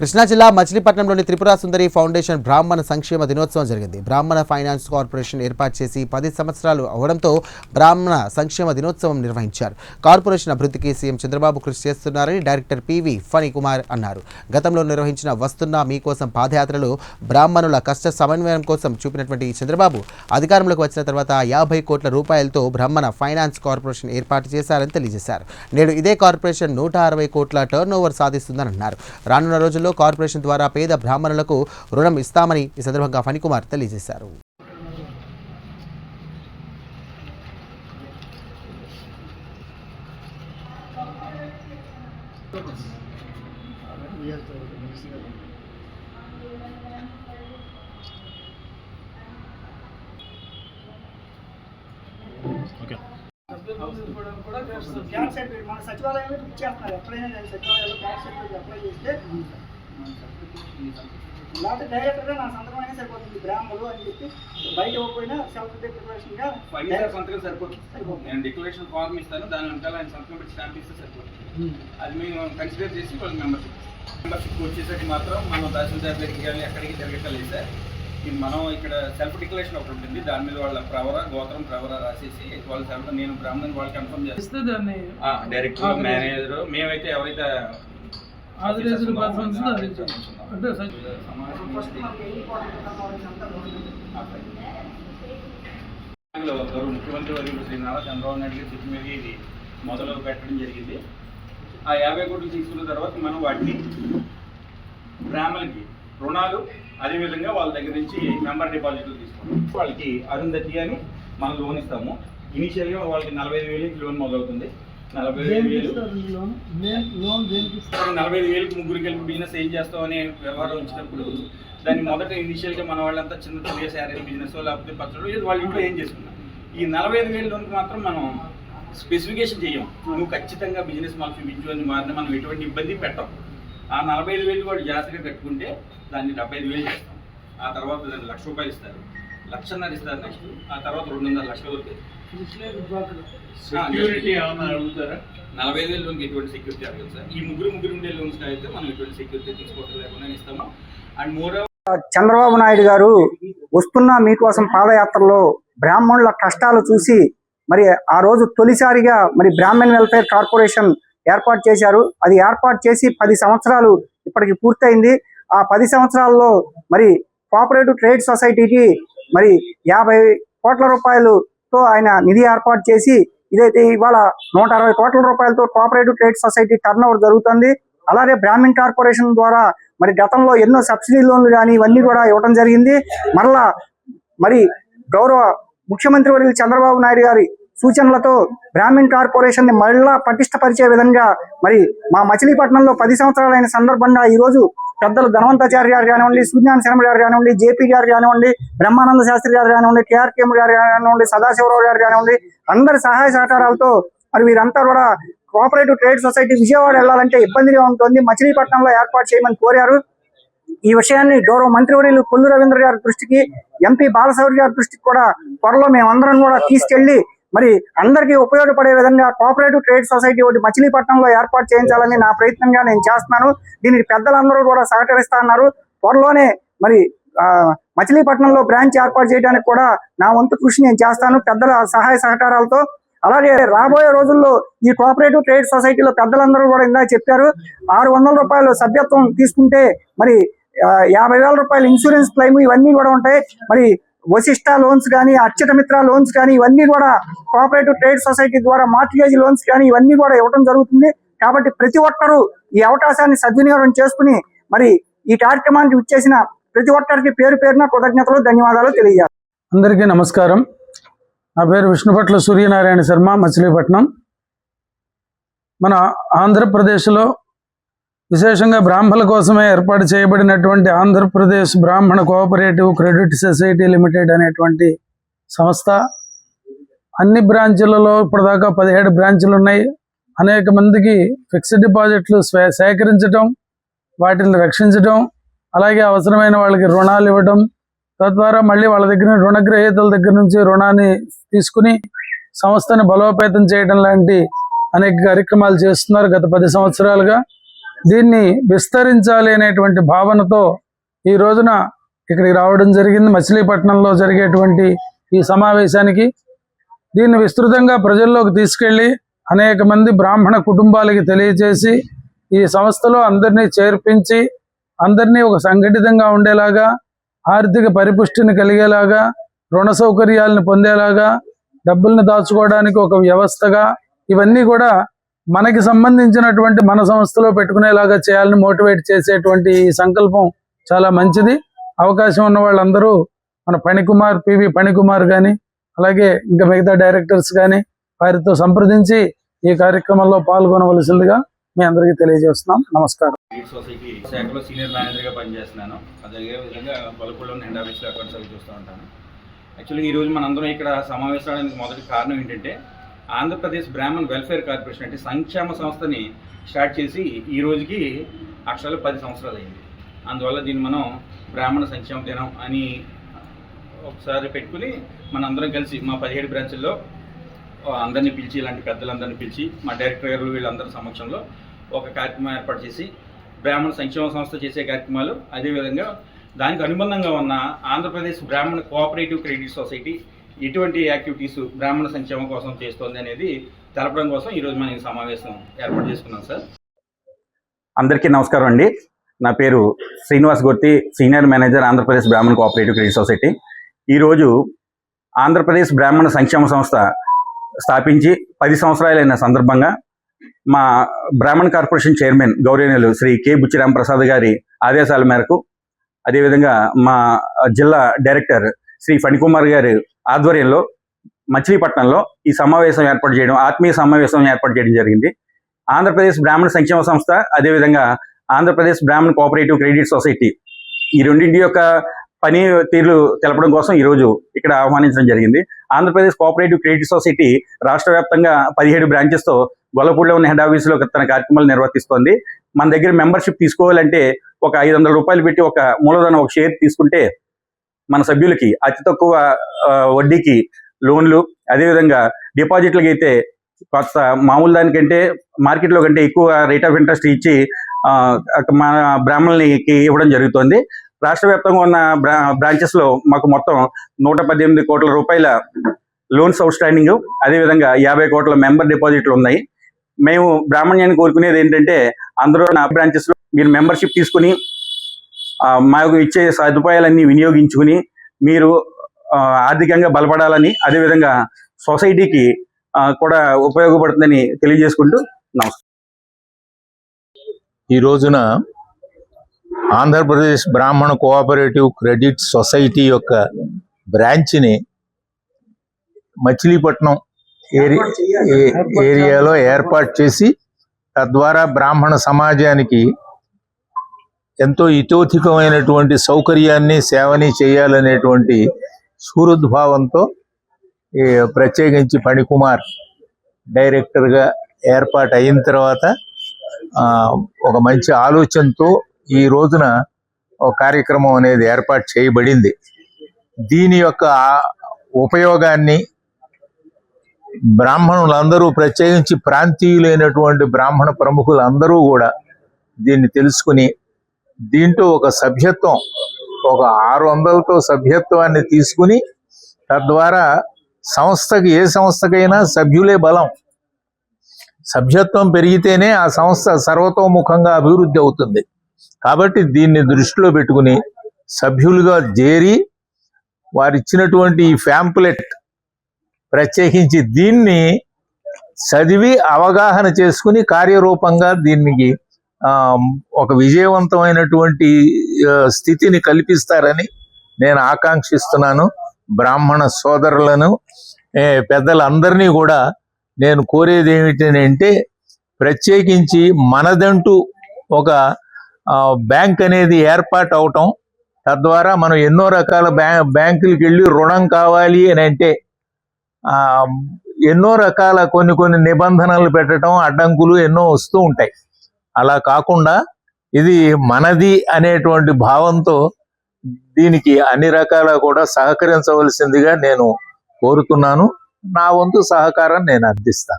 కృష్ణా జిల్లా మచిలీపట్నంలోని త్రిపుర సుందరి ఫౌండేషన్ బ్రాహ్మణ సంక్షేమ దినోత్సవం జరిగింది. బ్రాహ్మణ ఫైనాన్స్ కార్పొరేషన్ ఏర్పాటు చేసి పది సంవత్సరాలు అవడంతో బ్రాహ్మణ సంక్షేమ దినోత్సవం నిర్వహించారు. కార్పొరేషన్ అభివృద్ధికి సీఎం చంద్రబాబు కృషి చేస్తున్నారని డైరెక్టర్ పివి ఫణి కుమార్ అన్నారు. గతంలో నిర్వహించిన వస్తున్న మీకోసం పాదయాత్రలో బ్రాహ్మణుల కష్ట సమన్వయం కోసం చూపినటువంటి చంద్రబాబు అధికారంలోకి వచ్చిన తర్వాత యాభై కోట్ల రూపాయలతో బ్రాహ్మణ ఫైనాన్స్ కార్పొరేషన్ ఏర్పాటు చేశారని తెలియజేశారు. నేడు ఇదే కార్పొరేషన్ నూట అరవై కోట్ల టర్న్ ఓవర్ సాధిస్తుందని అన్నారు రానున్న రోజుల్లో కార్పొరేషన్ ద్వారా పేద బ్రాహ్మణులకు రుణం ఇస్తామని ఈ సందర్భంగా ఫణికుమార్ తెలియజేశారు. గ్యాస్ సర్టిఫికేట్ మన సచివాలయంలో ఇచ్చేస్తున్నారు. ఎప్పుడైనా నేను సచివాలయంలో గ్యాస్ సర్టిఫికేట్ అప్లై చేస్తే లేకపోతే డైరెక్ట్గా నా సంతకం అయినా సరిపోతుంది. బ్రాహ్మణులు అని చెప్పి బయట పోయినా సెల్ఫ్ డిక్లరేషన్గా సంతకం సరిపోతుంది. నేను డిక్లరేషన్ ఫార్మ్ ఇస్తాను దాని వెనకాల ఆయన సంతకం పెట్టి స్టాంప్ ఇస్తే సరిపోతుంది. అది మేము కన్సిడర్ చేసి వాళ్ళకి మెంబర్షిప్ మెంబర్షిప్ వచ్చేసరికి మాత్రం మనం తహసీల్దార్ దగ్గరికి కానీ ఎక్కడికి తిరగక్కర్లేదు సార్. ఇది మనం ఇక్కడ సెల్ఫ్ డిక్లరేషన్ ఒకటి ఉంటుంది. దాని మీద వాళ్ళ ప్రవర గోత్రం ప్రవర రాసేసి వాళ్ళ సెల్ఫ్ నేను బ్రాహ్మణ్ వాళ్ళు కన్ఫర్మ్ చేస్తాను. డైరెక్టర్ మేనేజర్ మేమైతే ఎవరైతే ఆథరైజ్డ్ పర్సన్స్ అంటే గౌరవ ముఖ్యమంత్రి వర్యులు శ్రీ నారా చంద్రబాబు నాయుడు గారి మీద ఇది మొదలు పెట్టడం జరిగింది. ఆ యాభై కోట్లు తీసుకున్న తర్వాత మనం వాటిని గ్రామాలకి రుణాలు అదేవిధంగా వాళ్ళ దగ్గర నుంచి మెంబర్ డిపాజిట్లు తీసుకుంటాం. వాళ్ళకి అరుంధతి అని మనం లోన్ ఇస్తాము. ఇనీషియల్గా వాళ్ళకి నలభై ఐదు వేలకి లోన్ మొదలవుతుంది. నలభై ఐదు వేలు. నలభై ఐదు వేలకు ముగ్గురికి వెళ్ళి బిజినెస్ ఏం చేస్తాం అనే వ్యవహారం వచ్చినప్పుడు దాన్ని మొదట ఇనిషియల్గా మన వాళ్ళంతా చిన్న చిన్న శారీ బిజినెస్ లేకపోతే పచ్చడి వాళ్ళ ఇంట్లో ఏం చేసుకున్నాం ఈ నలభై ఐదు వేల లోన్కి మాత్రం మనం స్పెసిఫికేషన్ చేయం నువ్వు ఖచ్చితంగా బిజినెస్ మాకు చూపించు అని మారిన మనం ఎటువంటి ఇబ్బంది పెట్టం. ఆ నలభై ఐదు వేలు వాడు జాగ్రత్తగా కట్టుకుంటే దాన్ని డెబ్బై ఐదు వేలు చేస్తాం. ఆ తర్వాత దాన్ని లక్ష రూపాయలు ఇస్తారు. లక్షన్నర ఇస్తారు నెక్స్ట్ ఆ తర్వాత రెండున్నర లక్షల వరకు సెక్యూరిటీ ఏమైనా అడుగుతారా? నలభై ఐదు లోన్కి ఎటువంటి సెక్యూరిటీ అడగదు సార్. ఈ ముగ్గురు ముగ్గురు ఉండే లోన్స్ అయితే మనం ఎటువంటి సెక్యూరిటీ తీసుకోవడం లేకుండా ఇస్తాము. అండ్ మోర్ చంద్రబాబు నాయుడు గారు వస్తున్న మీకోసం పాదయాత్రలో బ్రాహ్మణుల కష్టాలు చూసి మరి ఆ రోజు తొలిసారిగా మరి బ్రాహ్మణ్ వెల్ఫేర్ కార్పొరేషన్ ఏర్పాటు చేశారు. అది ఏర్పాటు చేసి పది సంవత్సరాలు ఇప్పటికి పూర్తయింది. ఆ పది సంవత్సరాల్లో మరి కోఆపరేటివ్ ట్రేడ్ సొసైటీకి మరి యాభై కోట్ల తో ఆయన నిధి ఏర్పాటు చేసి ఇదైతే ఇవాళ నూట అరవై కోట్ల రూపాయలతో cooperative trade society turnover జరుగుతుంది. అలాగే బ్రాహ్మిన్ కార్పొరేషన్ ద్వారా మరి గతంలో ఎన్నో సబ్సిడీ లోన్లు కానీ ఇవన్నీ కూడా ఇవ్వడం జరిగింది. మరలా మరి గౌరవ ముఖ్యమంత్రి వర్యులు చంద్రబాబు నాయుడు గారి సూచనలతో బ్రాహ్మిన్ కార్పొరేషన్ని మళ్ళా పటిష్టపరిచే విధంగా మరి మా మచిలీపట్నంలో పది సంవత్సరాలైన సందర్భంగా ఈ రోజు పెద్దలు ధనవంతాచార్య గారు కానివ్వండి సూర్యాన్ శర్మ గారు కానివ్వండి జేపీ గారు కానివ్వండి బ్రహ్మానంద శాస్త్రి గారు కానివ్వండి కేఆర్కేఎం గారు కానివ్వండి సదాశివరావు గారు కానివ్వండి అందరి సహాయ సహకారాలతో మరి వీరంతా కూడా కోఆపరేటివ్ ట్రేడ్ సొసైటీ విజయవాడ వెళ్ళాలంటే ఇబ్బందిగా ఉంటుంది. మచిలీపట్నంలో ఏర్పాటు చేయమని కోరారు. ఈ విషయాన్ని గౌరవ మంత్రివర్యులు కొల్లు రవీంద్ర గారి దృష్టికి ఎంపీ బాలశౌరి గారి దృష్టికి కూడా త్వరలో మేమందరం కూడా తీసుకెళ్ళి మరి అందరికీ ఉపయోగపడే విధంగా కోఆపరేటివ్ ట్రేడ్ సొసైటీ ఒకటి మచిలీపట్నంలో ఏర్పాటు చేయించాలని నా ప్రయత్నంగా నేను చేస్తున్నాను. దీనికి పెద్దలందరూ కూడా సహకరిస్తా అన్నారు. త్వరలోనే మరి మచిలీపట్నంలో బ్రాంచ్ ఏర్పాటు చేయడానికి కూడా నా వంతు కృషి నేను చేస్తాను. పెద్దల సహాయ సహకారాలతో. అలాగే రాబోయే రోజుల్లో ఈ కోఆపరేటివ్ ట్రేడ్ సొసైటీలో పెద్దలందరూ కూడా ఇందా చెప్పారు. ఆరు వందల రూపాయలు సభ్యత్వం తీసుకుంటే మరి యాభై వేల రూపాయలు ఇన్సూరెన్స్ క్లెయిమ్ ఇవన్నీ కూడా ఉంటాయి. మరి వశిష్ట లోన్స్ కానీ అచ్చట మిత్ర లోన్స్ కానీ ఇవన్నీ కూడా కోఆపరేటివ్ ట్రేడ్ సొసైటీ ద్వారా మార్టిగేజ్ లోన్స్ కానీ ఇవన్నీ కూడా ఇవ్వడం జరుగుతుంది. కాబట్టి ప్రతి ఒక్కరూ ఈ అవకాశాన్ని సద్వినియోగం చేసుకుని మరి ఈ కార్యక్రమానికి ఇచ్చేసిన ప్రతి ఒక్కరికి పేరు పేరున కృతజ్ఞతలు ధన్యవాదాలు తెలియజేస్తాను అందరికీ నమస్కారం. నా పేరు విష్ణుపట్ల సూర్యనారాయణ శర్మ మచిలీపట్నం. మన ఆంధ్రప్రదేశ్లో విశేషంగా బ్రాహ్మణుల కోసమే ఏర్పాటు చేయబడినటువంటి ఆంధ్రప్రదేశ్ బ్రాహ్మణ కోఆపరేటివ్ క్రెడిట్ సొసైటీ లిమిటెడ్ అనేటువంటి సంస్థ. అన్ని బ్రాంచులలో ఇప్పటిదాకా పదిహేడు బ్రాంచులు ఉన్నాయి. అనేక మందికి ఫిక్స్డ్ డిపాజిట్లు స్వే- సేకరించడం వాటిని రక్షించడం అలాగే అవసరమైన వాళ్ళకి రుణాలు ఇవ్వడం తద్వారా మళ్ళీ వాళ్ళ దగ్గర రుణగ్రహీతల దగ్గర నుంచి రుణాన్ని తీసుకుని సంస్థని బలోపేతం చేయడం లాంటి అనేక కార్యక్రమాలు చేస్తున్నారు గత పది సంవత్సరాలుగా. దీన్ని విస్తరించాలి అనేటువంటి భావనతో ఈ రోజున ఇక్కడికి రావడం జరిగింది. మచిలీపట్నంలో జరిగేటువంటి ఈ సమావేశానికి దీన్ని విస్తృతంగా ప్రజల్లోకి తీసుకెళ్ళి అనేక మంది బ్రాహ్మణ కుటుంబాలకి తెలియజేసి ఈ సంస్థలో అందరినీ చేర్పించి అందరినీ ఒక సంఘటితంగా ఉండేలాగా ఆర్థిక పరిపుష్టిని కలిగేలాగా రుణ సౌకర్యాలను పొందేలాగా డబ్బుల్ని దాచుకోవడానికి ఒక వ్యవస్థగా ఇవన్నీ కూడా మనకి సంబంధించినటువంటి మన సంస్థలో పెట్టుకునేలాగా చేయాలని మోటివేట్ చేసేటువంటి ఈ సంకల్పం చాలా మంచిది. అవకాశం ఉన్న వాళ్ళందరూ మన పణికుమార్ పివి పణికుమార్ కానీ అలాగే ఇంకా మిగతా డైరెక్టర్స్ కానీ వారితో సంప్రదించి ఈ కార్యక్రమంలో పాల్గొనవలసిందిగా మీ అందరికీ తెలియజేస్తున్నాం. నమస్కారం. లీడ్ సొసైటీ శాఖలో సీనియర్ మేనేజర్గా పనిచేస్తున్నాను. అదే విధంగా పలుకుల్లో హెడ్ ఆఫీస్లో అకౌంట్స్ అవి చూస్తూ ఉంటాను. యాక్చువల్లీ ఈ మనందరం ఇక్కడ సమావేశానికి మొదటి కారణం ఏంటంటే ఆంధ్రప్రదేశ్ బ్రాహ్మణ్ వెల్ఫేర్ కార్పొరేషన్ అంటే సంక్షేమ సంస్థని స్టార్ట్ చేసి ఈ రోజుకి అక్షరాలు పది సంవత్సరాలు అయింది. అందువల్ల దీన్ని మనం బ్రాహ్మణ సంక్షేమ దినం అని ఒకసారి పెట్టుకుని మనందరం కలిసి మా పదిహేడు బ్రాంచ్ల్లో అందరినీ పిలిచి ఇలాంటి పెద్దలందరినీ పిలిచి మా డైరెక్టర్ గారు వీళ్ళందరి సమక్షంలో ఒక కార్యక్రమం ఏర్పాటు చేసి బ్రాహ్మణ సంక్షేమ సంస్థ చేసే కార్యక్రమాలు అదేవిధంగా దానికి అనుబంధంగా ఉన్న Andhra Pradesh Brahmana cooperative credit society ఎటువంటి యాక్టివిటీస్ బ్రాహ్మణ సంక్షేమం కోసం చేస్తోంది అనేది తెలపడం కోసం ఈరోజు మనం ఈ సమావేశం ఏర్పాటు చేసుకున్నాం సార్. అందరికీ నమస్కారం అండి. నా పేరు Srinivas Gurthi senior manager Andhra Pradesh Brahmana cooperative credit society. ఈరోజు ఆంధ్రప్రదేశ్ బ్రాహ్మణ సంక్షేమ సంస్థ స్థాపించి పది సంవత్సరాలైన సందర్భంగా మా బ్రాహ్మణ కార్పొరేషన్ చైర్మన్ గౌరవనీయులు శ్రీ కె. బుచ్చిరామ్ ప్రసాద్ గారి ఆదేశాల మేరకు అదేవిధంగా మా జిల్లా డైరెక్టర్ శ్రీ ఫణికుమార్ గారి ఆధ్వర్యంలో మచిలీపట్నంలో ఈ సమావేశం ఏర్పాటు చేయడం ఆత్మీయ సమావేశం ఏర్పాటు చేయడం జరిగింది. ఆంధ్రప్రదేశ్ బ్రాహ్మణ సంక్షేమ సంస్థ అదేవిధంగా ఆంధ్రప్రదేశ్ బ్రాహ్మణ కోఆపరేటివ్ క్రెడిట్ సొసైటీ ఈ రెండింటి యొక్క పని తీరులు తెలపడం కోసం ఈరోజు ఇక్కడ ఆహ్వానించడం జరిగింది. ఆంధ్రప్రదేశ్ కోఆపరేటివ్ క్రెడిట్ సొసైటీ రాష్ట్ర వ్యాప్తంగా పదిహేడు బ్రాంచెస్తో గొల్లపూడిలో ఉన్న హెడ్ ఆఫీసులో తన కార్యక్రమాలు నిర్వర్తిస్తోంది. మన దగ్గర మెంబర్షిప్ తీసుకోవాలంటే ఒక ఐదు వందల రూపాయలు పెట్టి ఒక మూలధనం ఒక షేర్ తీసుకుంటే మన సభ్యులకి అతి తక్కువ వడ్డీకి లోన్లు అదేవిధంగా డిపాజిట్లకి అయితే కాస్త మామూలు దానికంటే మార్కెట్లో కంటే ఎక్కువ రేట్ ఆఫ్ ఇంట్రెస్ట్ ఇచ్చి మన బ్రాహ్మణులకి ఇవ్వడం జరుగుతుంది. రాష్ట్ర వ్యాప్తంగా ఉన్న బ్రా బ్రాంచెస్లో మాకు మొత్తం నూట పద్దెనిమిది కోట్ల రూపాయల లోన్స్ అవుట్ స్టాండింగ్ అదేవిధంగా యాభై కోట్ల మెంబర్ డిపాజిట్లు ఉన్నాయి. మేము బ్రాహ్మణ్యాన్ని కోరుకునేది ఏంటంటే అందరూ నా బ్రాంచెస్లో మీరు మెంబర్షిప్ తీసుకుని మాకు ఇచ్చే సదుపాయాలన్నీ వినియోగించుకుని మీరు ఆర్థికంగా బలపడాలని అదేవిధంగా సొసైటీకి కూడా ఉపయోగపడుతుందని తెలియజేసుకుంటూ నమస్కారం. ఈ రోజున ఆంధ్రప్రదేశ్ బ్రాహ్మణ కోఆపరేటివ్ క్రెడిట్ సొసైటీ యొక్క బ్రాంచ్ని మచిలీపట్నం ఏరియాలో ఏర్పాటు చేసి తద్వారా బ్రాహ్మణ సమాజానికి ఎంతో ఇతోధికమైనటువంటి సౌకర్యాన్ని సేవని చేయాలనేటువంటి సూరుద్భావంతో ఈ ప్రత్యేకించి ఫణికుమార్ డైరెక్టర్గా ఏర్పాటు అయిన తర్వాత ఆ, ఒక మంచి ఆలోచనతో ఈ రోజున ఒక కార్యక్రమం అనేది ఏర్పాటు చేయబడింది. దీని యొక్క ఉపయోగాన్ని బ్రాహ్మణులందరూ ప్రత్యేకించి ప్రాంతీయులైనటువంటి బ్రాహ్మణ ప్రముఖులందరూ కూడా దీన్ని తెలుసుకుని దీంట్లో ఒక సభ్యత్వం ఒక ఆరు వందలతో సభ్యత్వాన్ని తీసుకుని తద్వారా సంస్థకి ఏ సంస్థకైనా సభ్యులే బలం. సభ్యత్వం పెరిగితేనే ఆ సంస్థ సర్వతోముఖంగా అభివృద్ధి అవుతుంది. కాబట్టి దీన్ని దృష్టిలో పెట్టుకుని సభ్యులుగా చేరి వారు ఇచ్చినటువంటి ఈ ఫ్యాంప్లెట్ ప్రత్యేకించి దీన్ని చదివి అవగాహన చేసుకుని కార్యరూపంగా దీనికి ఒక విజయవంతమైనటువంటి స్థితిని కల్పిస్తారని నేను ఆకాంక్షిస్తున్నాను. బ్రాహ్మణ సోదరులను పెద్దలందరినీ కూడా నేను కోరేది ఏమిటంటే ప్రత్యేకించి మనదంటూ ఒక బ్యాంక్ అనేది ఏర్పాటు అవటం. తద్వారా మనం ఎన్నో రకాల బ్యా బ్యాంకులకి వెళ్ళి రుణం కావాలి అని అంటే ఆ, ఎన్నో రకాల కొన్ని కొన్ని నిబంధనలు పెట్టడం అడ్డంకులు ఎన్నో వస్తూ ఉంటాయి. అలా కాకుండా ఇది మనది అనేటువంటి భావంతో దీనికి అన్ని రకాల కూడా సహకరించవలసిందిగా నేను కోరుతున్నాను. నా వంతు సహకారం నేను అందిస్తాను.